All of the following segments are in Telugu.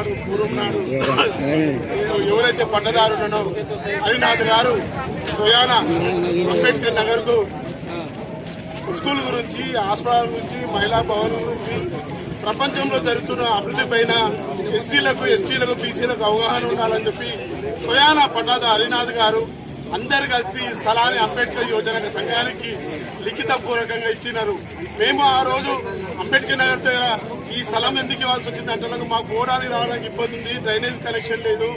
నాడు పూర్వం నాడు. ఎవరైతే పట్టదారులను హరినాథ్ గారు స్వయాన అంబేద్కర్ నగర్కు స్కూల్ గురించి హాస్పిటల్ గురించి మహిళా భవన్ గురించి ప్రపంచంలో జరుగుతున్న అభివృద్ధి పైన ఎస్సీలకు ఎస్టీలకు బీసీలకు అవగాహన ఉండాలని చెప్పి స్వయాన పటాద హరినాథ్ గారు అందరు కలిసి ఈ స్థలాన్ని అంబేద్కర్ యోజన సంఘానికి లిఖిత పూర్వకంగా ఇచ్చినారు. మేము ఆ రోజు అంబేద్కర్ నగర్ దగ్గర ఈ స్థలం ఎందుకు ఇవ్వాల్సి వచ్చింది అంటే మాకు పోవడానికి రావడానికి ఇబ్బంది ఉంది డ్రైనేజ్ కనెక్షన్ లేదు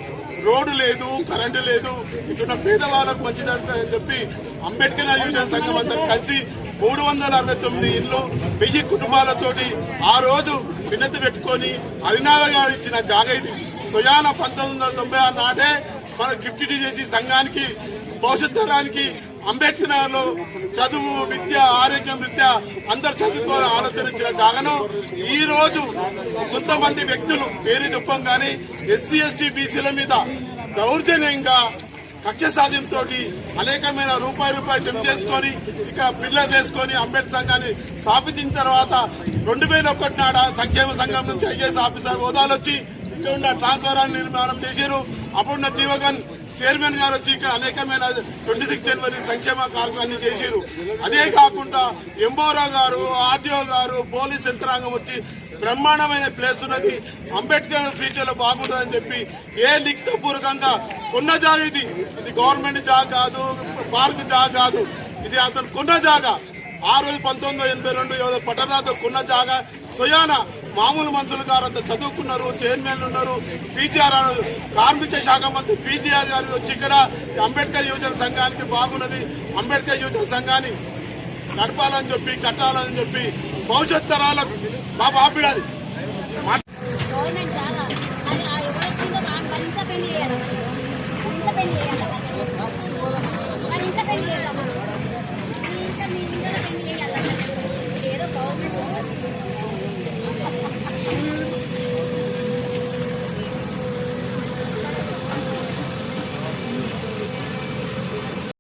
రోడ్డు లేదు కరెంటు లేదు ఇక్కడ పేదవాళ్ళకు మంచి జరుగుతుందని చెప్పి అంబేద్కర్ యువజన సంఘం అందరూ కలిసి మూడు వందల అరవై తొమ్మిది ఇళ్ళు వెయ్యి కుటుంబాలతోటి ఆ రోజు వినతి పెట్టుకొని హరినాథ గారు ఇచ్చిన జాగ ఇది. సుయాన పంతొమ్మిది వందల తొంభై ఆరు నాటే మన గిఫ్ట్ చేసి సంఘానికి భవిష్యత్ తరానికి అంబేద్కర్ నగర్లో చదువు విద్య ఆరోగ్యం రీత్యా అందరు చదువుకోవాలని ఆలోచన జాగను ఈ రోజు కొంతమంది వ్యక్తులు పేరు చెప్పం కానీ ఎస్సీ ఎస్టీ బీసీల మీద దౌర్జన్యంగా కక్ష సాధ్యంతో అనేకమైన రూపాయి రూపాయి జమ చేసుకొని ఇక్కడ పిల్లలు చేసుకొని అంబేద్కర్ సంఘాన్ని స్థాపించిన తర్వాత రెండు వేల ఒకటి నాడ సంక్షేమ సంఘం నుంచి ఐఏఎస్ ఆఫీసర్ హోదాలు వచ్చి ఇక్కడ ఉన్న ట్రాన్స్ఫారాన్ని నిర్మాణం చేశారు. అప్పుడున్న జీవగన్ చైర్మన్ గారు వచ్చి ఇక్కడ అనేకమైన ట్వంటీ సిక్స్ జనవరి సంక్షేమ కార్యక్రమాన్ని చేశారు. అదే కాకుండా ఎంబోరా గారు ఆర్డీఓ గారు పోలీస్ యంత్రాంగం వచ్చి బ్రహ్మాండమైన ప్లేస్ ఉన్నది. అంబేద్కర్ ఫ్యూచర్లో బాగుంటుందని చెప్పి ఏ లిఖిత పూర్వకంగా కొన్న జాగ ఇది. ఇది గవర్నమెంట్ జాగా కాదు పార్క్ జాగా కాదు. ఇది అతను కొన్న జాగా. ఆ రోజు పంతొమ్మిది వందల ఎనభై రెండు ఏదో పట్టణాతో కున్న జాగా స్వయాన మామూలు మనుషులు గారు అంత చదువుకున్నారు చైర్మన్లు ఉన్నారు పీజీఆర్ కార్మిక శాఖ మంత్రి పీజీఆర్ గారు వచ్చి ఇక్కడ అంబేద్కర్ యువజన సంఘానికి బాగున్నది. అంబేద్కర్ యువజన సంఘాన్ని నడపాలని చెప్పి కట్టాలని చెప్పి భవిష్యత్ తరాలకు మా బాపిడాలి గవర్నమెంట్ చాలా అది ఎవరు వచ్చిందో పెళ్ళి చేయాలి? పెళ్ళి చేయాలి?